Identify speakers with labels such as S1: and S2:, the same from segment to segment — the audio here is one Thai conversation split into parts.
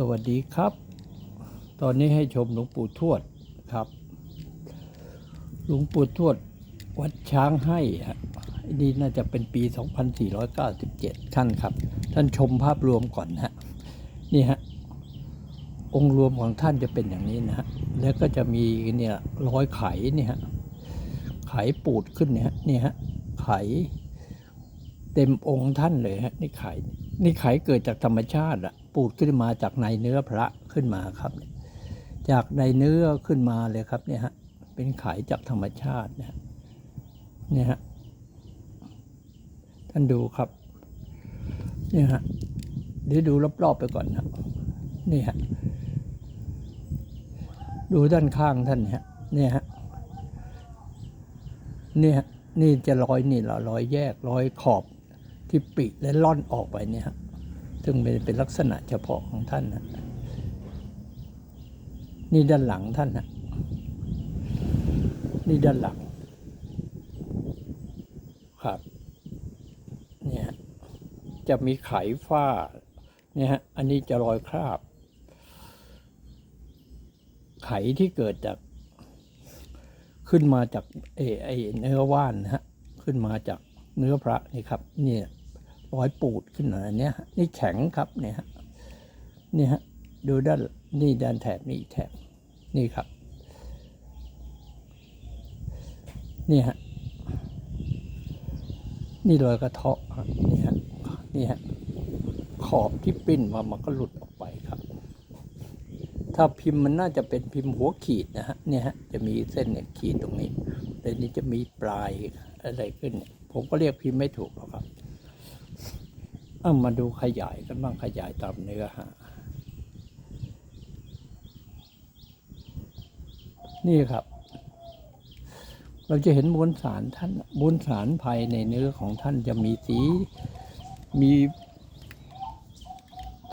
S1: สวัสดีครับ ตอนนี้ให้ชมหลวงปู่ทวดครับ หลวงปู่ทวดวัดช้างให้ฮะนี่น่าจะเป็นปี 2497 ท่านครับ ท่านชมภาพรวมก่อนฮะ นี่ฮะ องค์รวมของท่านจะเป็นอย่างนี้นะฮะ แล้วก็จะมีเนี่ยร้อยไขเนี่ยฮะ ไข่ปูดขึ้นเนี่ยนี่ฮะ ไข่เต็มองค์ท่านเลยฮะ นี่ไข่ นี่ไข่เกิดจากธรรมชาติอะ ปูดขึ้นมาจากในเนื้อพระขึ้นมาครับ จากในเนื้อขึ้นมาเลยครับเนี่ยฮะเป็นไขจากธรรมชาตินะเนี่ยฮะท่านดูครับเนี่ยฮะเดี๋ยวดูรอบๆไปก่อนนะนี่ฮะดูด้านข้างท่านฮะเนี่ยฮะเนี่ยฮะนี่จะร้อยนี่เหรอรอยแยกร้อยขอบที่ปิและล่อนออกไปเนี่ยฮะ ซึ่งเป็นเป็นลักษณะเฉพาะของท่านนะนี่ด้านหลังท่านนะนี่ด้านหลัง ครับ เนี่ย จะมีไขฝ้า เนี่ยฮะ อันนี้จะรอยคราบ ไขที่เกิดจากขึ้นมาจากเออไอเนื้อว่านนะฮะ ขึ้นมาจากเนื้อพระนี่ครับ เนี่ย รอยปูดขึ้นมาอันเนี้ยนี่แข็งครับเนี่ยฮะนี่ฮะดูด้านนี่ด้านแถบนี่แถบนี่ครับ นี่ฮะนี่รอยกระเทาะนี่ฮะนี่ฮะขอบที่ปิ้นมามันก็หลุดออกไปครับ ถ้าพิมพ์มันน่าจะเป็นพิมพ์หัวขีดนะฮะเนี่ยฮะจะมีเส้นเนี่ยขีดตรงนี้แต่นี่จะมีปลายอะไรขึ้น ผมก็เรียกพิมพ์ไม่ถูกหรอกครับ เอามาดูขยายกันบ้างขยายตามเนื้อหานี่ครับ เราจะเห็นมวลสารท่านมวลสารภายในเนื้อของท่านจะมีสีมี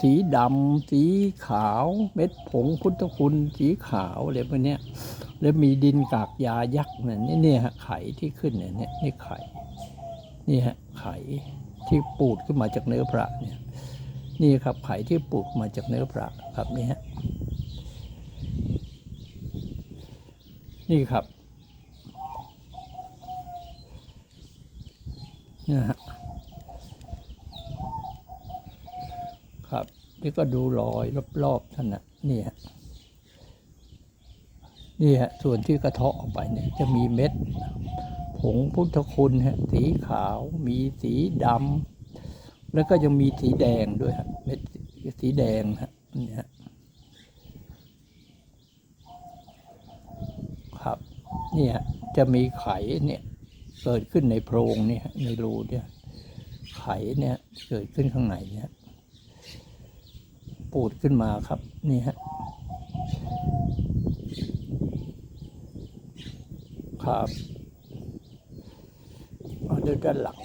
S1: สีดำสีขาวเม็ดผงพุทธคุณสีขาวอะไรพวกเนี้ยแล้วมีดินกากยายักษ์เนี่ยนี่นี่ยฮะไข่ที่ขึ้นเนี่ยเนี่ยนี่ไข่ นี่ฮะไข่ ที่ปูดขึ้นมาจากเนื้อพระเนี่ยนี่ครับไข่ที่ปูดมาจากเนื้อพระครับนี่ฮะนี่ครับนี่ฮะครับนี่ก็ดูรอยรอบๆท่านนะนี่ฮะนี่ฮะส่วนที่กระเทาะออกไปเนี่ยจะมีเม็ด งพุทธคุณฮะสีขาวมีสีดำแล้วก็ยังมีสีแดงด้วยฮะเม็ดสีแดงฮะนี่ฮะครับเนี่ยจะมีไข่เนี่ยเกิดขึ้นในโพรงเนี่ยในรูเนี่ยไข่เนี่ยเกิดขึ้นข้างในเนี่ยปูดขึ้นมาครับนี่ฮะครับ มาดูด้านหลัง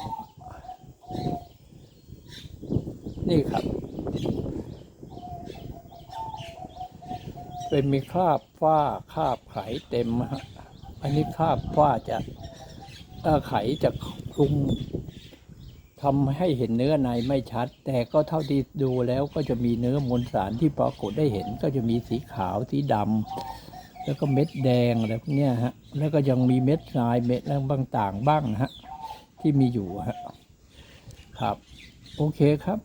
S1: นี่ครับ เป็นมีคราบฝ้าคราบไขเต็มฮะอันนี้คราบฝ้าจะเอ่อไขจะคลุมทำให้เห็นเนื้อในไม่ชัด แต่ก็เท่าที่ดูแล้วก็จะมีเนื้อมวลสารที่ปรากฏได้เห็นก็จะมีสีขาวสีดำแล้วก็เม็ดแดงอะไรพวกนี้ฮะแล้วก็ยังมีเม็ดทรายเม็ดอะไรบางต่างบ้างนะฮะ ที่มีอยู่ฮะครับ โอเคครับ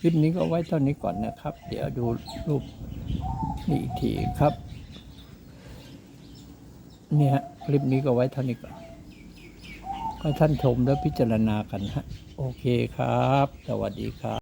S1: คลิปนี้ก็ไว้เท่านี้ก่อนนะครับ เดี๋ยวดูรูปนี่อีกทีครับ เนี่ย คลิปนี้ก็ไว้เท่านี้ก่อนให้ท่านชมและพิจารณากันฮะ โอเคครับ สวัสดีครับ